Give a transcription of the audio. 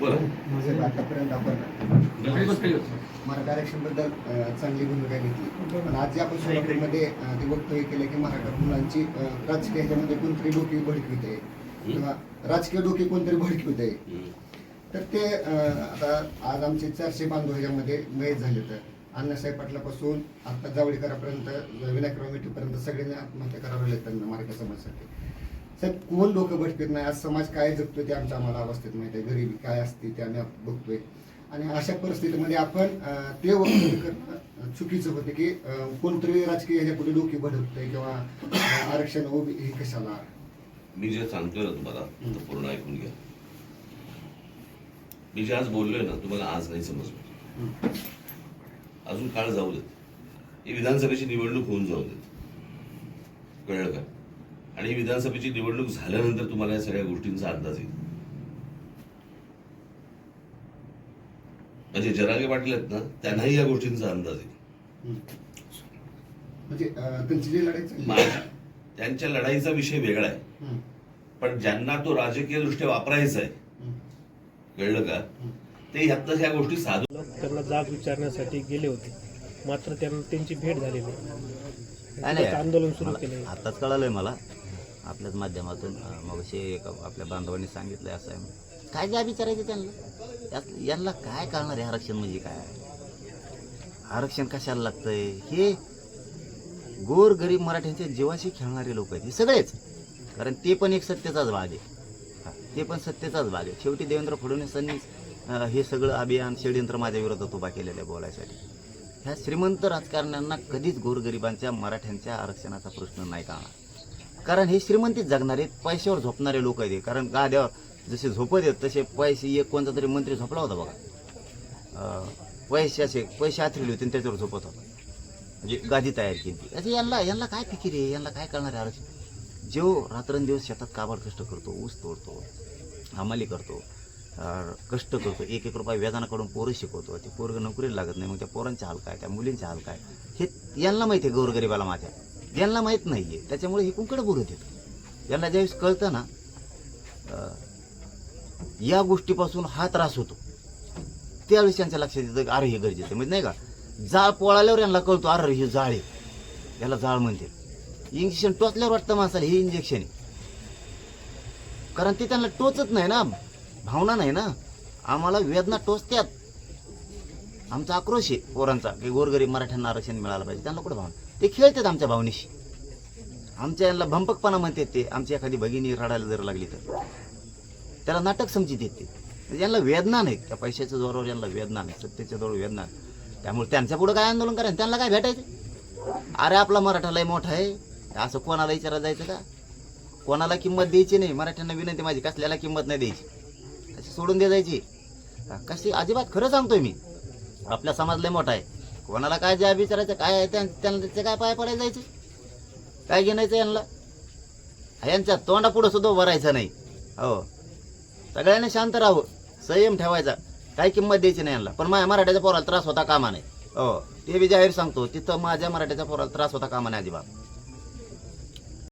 आतापर्यंत आपण मराठा बद्दल चांगली भूमिका घेतली. पण आज जे आपण सोलापूरमध्ये अं, ते वक्तव्य केलं की मराठा मुलांची राजकीय ह्याच्यामध्ये कोणतरी डोकी भडकवित आहे. किंवा राजकीय डोकी कोणतरी भडकवित आहे. हम्म. तर ते आता आज आमचे चारशे बांधव ह्याच्यामध्ये मयत झाले तर अण्णासाहेब पाटलापासून आता जावळीकरापर्यंत विनायकराव मिठीपर्यंत सगळ्यांनी आत्महत्या करावं लागल्या त्यांना मराठा समाजासाठी. साहेब कोण लोक भटकत नाही? आज समाज काय जगतोय ते आमच्या आम्हाला अवस्थेत माहिती आहे. गरिबी काय असते ते आम्ही बघतोय. आणि अशा परिस्थितीमध्ये आपण ते वक्तव्य करणं चुकीचं होतं की कोणतरी राजकीय ह्याच्यापुढे डोके डोकी भडकतंय किंवा आरक्षण ओबी हे कशाला? मी जे सांगतोय ना तुम्हाला पूर्ण ऐकून घ्या. मी जे आज बोललोय ना तुम्हाला आज नाही समजलं. अजून काळ जाऊ देत. ही विधानसभेची निवडणूक होऊन जाऊ देत. कळलं का? आणि विधानसभेची निवडणूक झाल्यानंतर तुम्हाला या सगळ्या गोष्टींचा अंदाज येईल. म्हणजे जरागे पाटील आहेत ना त्यांनाही या गोष्टींचा अंदाज येईल. म्हणजे त्यांच्या लढाईचा विषय वेगळा आहे. हं. पण ज्यांना तो राजकीय दृष्ट्या वापरायचा आहे हं. कळलं का? ते ह्यातनं ह्या गोष्टी साधू त्यांना जाब विचारण्यासाठी गेले होते. मात्र त्यांना त्यांची भेट झाली नाही. आंदोलन सुरू केलं आताच कळालंय मला. आपल्याच माध्यमातून मग एक आपल्या बांधवांनी सांगितलंय असं आहे. काय द्या विचारायचं त्यांना? यात- यांना काय कळणार आहे आरक्षण म्हणजे काय? आरक्षण कशाला लागतंय? हे गोर गरीब मराठ्यांच्या जीवाशी खेळणारे लोक आहेत हे सगळेच. कारण ते पण एक सत्तेचाच भाग आहे. हा, ते पण सत्तेचाच भाग आहे. शेवटी देवेंद्र फडणवीसांनी हे सगळं अभियान षडयंत्र माझ्या विरोधात उभा केलेलं आहे बोलायसाठी. ह्या श्रीमंत राजकारण्यांना कधीच गोरगरिबांच्या मराठ्यांच्या आरक्षणाचा प्रश्न नाही कळणार. कारण हे श्रीमंतीत जगणारे पैशावर झोपणारे लोक आहेत कारण गाद्यावर जसे झोपत आहेत तसे पैसे एक कोणता तरी मंत्री झोपला होता बघा. पैसे असे पैसे आथरले होते आणि त्याच्यावर झोपत होता. म्हणजे गादी तयार केली असे यांना यांना काय फिकीर आहे? यांना काय करणार आहे आरक्षण? जो रात्रंदिवस शेतात काबाड कष्ट करतो ऊस तोडतो हमाली करतो कष्ट करतो एक एक रुपये व्याजानाकडून पोरं शिकवतो ते पोरगं नोकरीला लागत नाही मग त्या पोरांचे हाल काय त्या मुलींचे हाल काय? हे यांना माहिती आहे गोरगरिबाला माझ्या यांना माहीत नाही आहे त्याच्यामुळे हे कुंकड बोलत येतं यांना ज्यावेळेस कळतं ना या गोष्टीपासून हा त्रास होतो. त्यावेळेस त्यांच्या लक्षात येतं अरे हे गरजेचं म्हणजे नाही का जाळ पोळाल्यावर यांना कळतो अरे हे जाळ आहे. याला जाळ म्हणते इंजेक्शन टोचल्यावर वाटतं माणसाला हे इंजेक्शन आहे. कारण ते त्यांना टोचत नाही ना. भावना नाही ना. आम्हाला वेदना टोचत्यात आमचा आक्रोश आहे पोरांचा की गोरगरीब मराठ्यांना आरक्षण मिळालं पाहिजे. त्यांना कुठं भावना? ते खेळतात आमच्या भावनेशी. आमच्या यांना भंपकपणा म्हणतात ते आमची एखादी भगिनी रडायला जर लागली तर. त्याला नाटक समजित येते म्हणजे यांना वेदना नाही त्या पैशाच्या जोरावर यांना वेदना नाही सत्तेच्या जोरावर वेदना नाही. त्यामुळे त्यांच्या पुढं काय आंदोलन करायचं? त्यांना काय भेटायचं? अरे आपला मराठा लय मोठा आहे. असं कोणाला विचारायला जायचं का? कोणाला किंमत द्यायची नाही. मराठ्यांना विनंती माझी कसल्याला किंमत नाही द्यायची? अशी सोडून दे जायची. कशी अजिबात खरं सांगतोय मी. आपला समाज लय मोठा आहे. कोणाला काय ज्या विचारायचं काय आहे त्यां- त्यांना त्याचे काय पाय पडायला जायचे? काय घेण्याचं यांना? यांच्या तोंडापुढं सुद्धा उभं नाही. हो. सगळ्यांनी शांत राहू संयम ठेवायचा. काय किंमत द्यायची नाही यांना. पण माझ्या मराठ्याच्या पोराला त्रास होता कामा नाही हो. ते बी जाहीर सांगतो तिथं माझ्या मराठ्याच्या पोराला त्रास होता कामा नाही अजिबात.